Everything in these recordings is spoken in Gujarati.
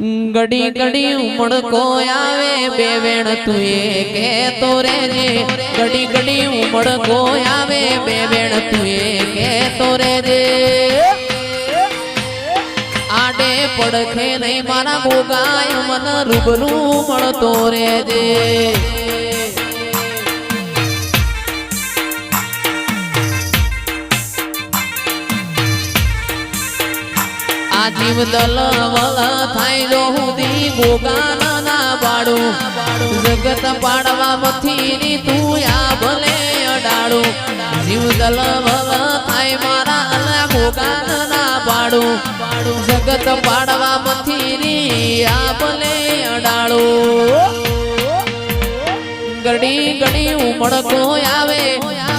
ઘડી ઘડી ઉમળકો આવે, બે વેણ તું એ કહેતો રેજે ઘડી ઘડી ઉમળકો આવે, બે વેણ તું એ તો રેજે આડે પડખે નહીં, મારા ગોગાય મન રૂબરૂ મળતો રેજે આ જીવ દલ થાય જો હુદી ગોગાન ના પાડું જગત પાડવા મથી ની તું આ ભલે અડાડું. જીવ દલ થાય મારા અલા ગોગાન ના પાડું જગત પાડવા મથી ની આ ભલે અડાડું. ગડી ગડી ઉમળકો આવે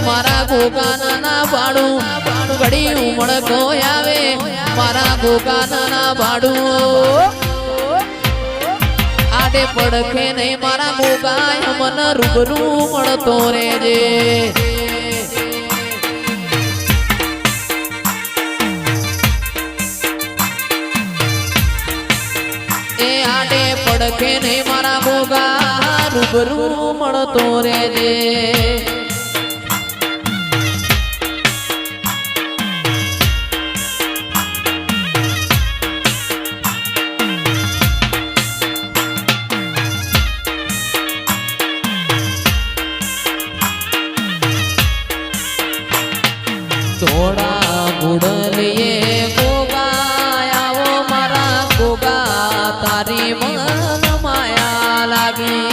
મારા ગોગાન ના પાડું ગડી ઉમળકો આવે મારા ગોગાના ભાડું. આડે પડખે નહીં મારા ગોગાય મન રૂબરૂ મળતો રેજે એ આડે પડખે નહીં મારા ગોગા રૂબરૂ મળતો રેજે થોડા ગુડલીએ ગોગા આવો મારા ગોગા તારી મન માયા લાગી.